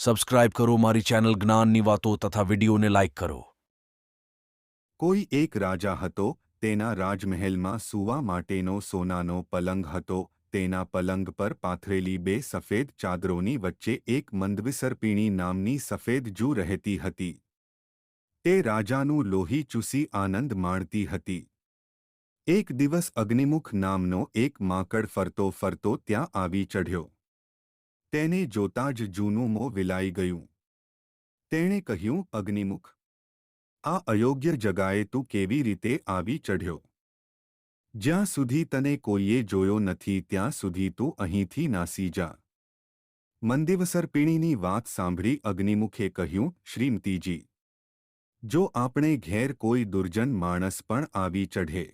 Subscribe કરો મારી channel જ્ઞાનની વાતો તથા વિડીયોને લાઇક કરો. કોઈ એક રાજા હતો, તેના રાજમહેલમાં સૂવા માટેનો સોનાનો પલંગ હતો, તેના પલંગ પર પાથરેલી બે સફેદ ચાદરોની વચ્ચે એક મંદવિસરપીણી નામની સફેદ જૂ રહેતી હતી. તે રાજાનું લોહી ચૂસી આનંદ માણતી હતી. એક દિવસ અગ્નિમુખ નામનો એક માકડ ફરતો ફરતો ત્યાં આવી ચઢ્યો. તેને જોતાં જ જૂનું મોં વિલાઈ ગયું. તેણે કહ્યું, અગ્નિમુખ, આ અયોગ્ય જગાએ તું કેવી રીતે આવી ચઢ્યો? જ્યાં સુધી તને કોઈએ જોયો નથી, ત્યાં સુધી તું અહીંથી નાસી જા. મંદિવસર્પિણીની વાત સાંભળી અગ્નિમુખે કહ્યું, શ્રીમતીજી, જો આપણે ઘેર કોઈ દુર્જન માણસ પણ આવી ચઢે,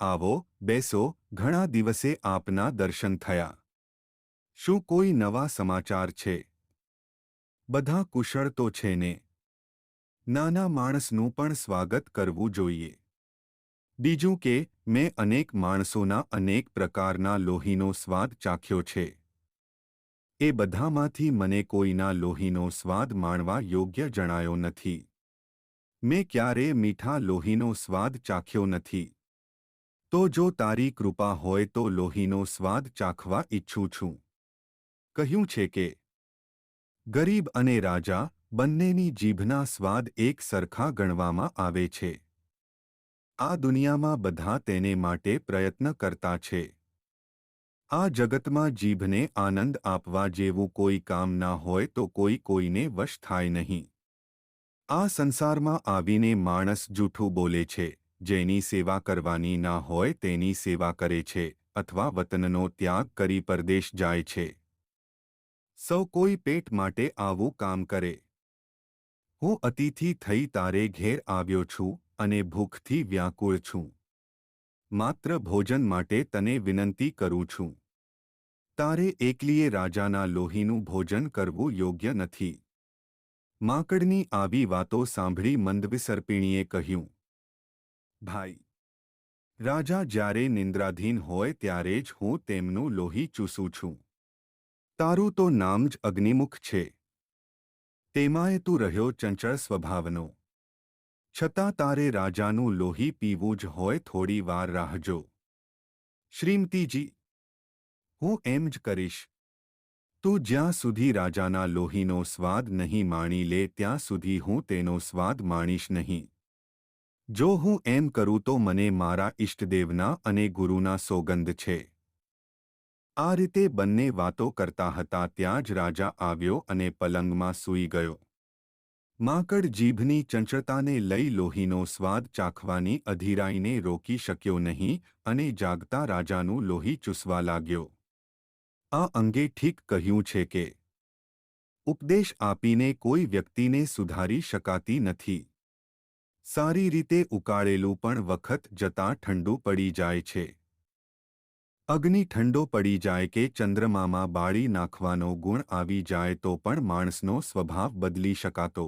આવો, બેસો, ઘણા દિવસે આપના દર્શન થયા. શું કોઈ નવા સમાચાર છે? બધા કુશળ તો છે ને. નાના માણસનું પણ સ્વાગત કરવું જોઈએ. બીજું કે, મેં અનેક માણસોના અનેક પ્રકારના લોહીનો સ્વાદ ચાખ્યો છે. એ બધામાંથી મને કોઈના લોહીનો સ્વાદ માણવા યોગ્ય જણાયો નથી. મેં ક્યારે મીઠા લોહીનો સ્વાદ ચાખ્યો નથી. તો જો તારી કૃપા હોય તો લોહીનો સ્વાદ ચાખવા ઈચ્છું છું. કહ્યું છે કે, ગરીબ અને રાજા બંનેની જીભના સ્વાદ એક સરખા ગણવામાં આવે છે. આ દુનિયામાં બધા તેને માટે પ્રયત્ન કરતા છે. આ જગતમાં જીભને આનંદ આપવા જેવું કોઈ કામ ના હોય તો કોઈ કોઈને વશ થાય નહીં. આ સંસારમાં આવીને માણસ જૂઠું બોલે છે, જેની સેવા કરવાની ના હોય તેની સેવા કરે છે, અથવા વતનનો ત્યાગ કરી પરદેશ જાય છે. સૌ કોઈ પેટ માટે આવું કામ કરે. હું અતિથિ થઈ તારે ઘેર આવ્યો છું અને ભૂખથી વ્યાકુળ છું. માત્ર ભોજન માટે તને વિનંતી કરું છું. તારે એકલીએ રાજાના લોહીનું ભોજન કરવું યોગ્ય નથી. માકડની આવી વાતો સાંભળી મંદવિસર્પિણીએ કહ્યું, ભાઈ, રાજા જ્યારે નિંદ્રાધીન હોય ત્યારે જ હું તેમનું લોહી ચૂસું છું. તારું તો નામ જ અગ્નિમુખ છે. તેમાંય તું રહ્યો ચંચળ સ્વભાવનો. છતાં તારે રાજાનું લોહી પીવું જ હોય થોડી વાર રાહજો શ્રીમતીજી, હું એમ જ કરીશ. તું જ્યાં સુધી રાજાના લોહીનો સ્વાદ નહીં માણી લે ત્યાં સુધી હું તેનો સ્વાદ માણીશ નહીં. જો હું એમ કરું તો મને મારા ઇષ્ટદેવના અને ગુરુના સોગંદ છે. આ રીતે બંને વાતો કરતા હતા ત્યાં જ રાજા આવ્યો અને પલંગમાં સૂઈ ગયો. માકડ જીભની ચંચળતાને લઈ લોહીનો સ્વાદ ચાખવાની અધીરાઈને રોકી શક્યો નહીં અને જાગતા રાજાનું લોહી ચૂસવા લાગ્યો. આ અંગે ઠીક કહ્યું છે કે, ઉપદેશ આપીને કોઈ વ્યક્તિને સુધારી શકાતી નથી. સારી રીતે ઉકાળેલું પણ વખત જતાં ઠંડુ પડી જાય છે. અગ્નિ ઠંડો પડી જાય કે ચંદ્રમામાં બાળી નાખવાનો ગુણ આવી જાય તો પણ માણસનો સ્વભાવ બદલી શકાતો.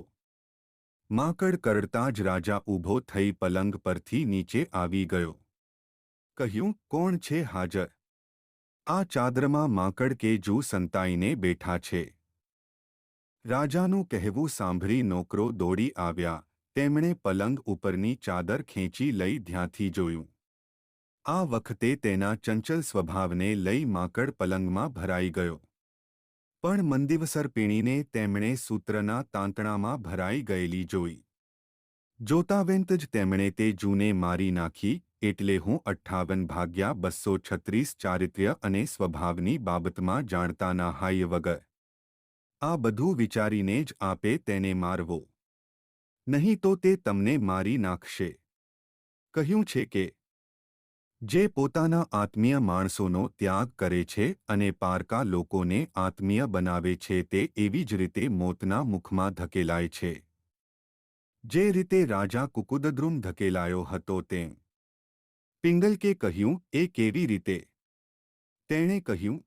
માકડ કરડતા જ રાજા ઊભો થઈ પલંગ પરથી નીચે આવી ગયો. કહ્યું, કોણ છે હાજર? આ ચાદરમાં માકડ કે જૂ સંતાઈને બેઠા છે. રાજાનું કહેવું સાંભળી નોકરો દોડી આવ્યા. તેમણે પલંગ ઉપરની ચાદર ખેંચી લઈ ધ્યાંથી જોયું. આ વખતે તેના ચંચલ સ્વભાવને લઈ માકડ પલંગમાં ભરાઈ ગયો. પણ મંદિવસર પીણીને તેમણે સૂત્રના તાંતણામાં ભરાઈ ગયેલી જોઈ. જોતાવેંત જ તેમણે તે જૂને મારી નાખી, એટલે હું અઠ્ઠાવન ભાગ્યા બસો છત્રીસ ચારિત્ર્ય અને સ્વભાવની બાબતમાં જાણતા ના હાય વગર. આ બધું વિચારીને જ આપે તેને મારવો. નહીં તો તે તમને મારી નાખશે. કહ્યું છે કે જે પોતાના આત્મીય માણસોનો ત્યાગ કરે છે અને પારકા લોકોને આત્મીય બનાવે છે તે એવી જ રીતે મોતના મુખમાં ધકેલાય છે. જે રીતે રાજા કુકુદદ્રુમ ધકેલાયો હતો તેમ. પિંગલકે કહ્યું, એ કેવી રીતે? તેણે કહ્યું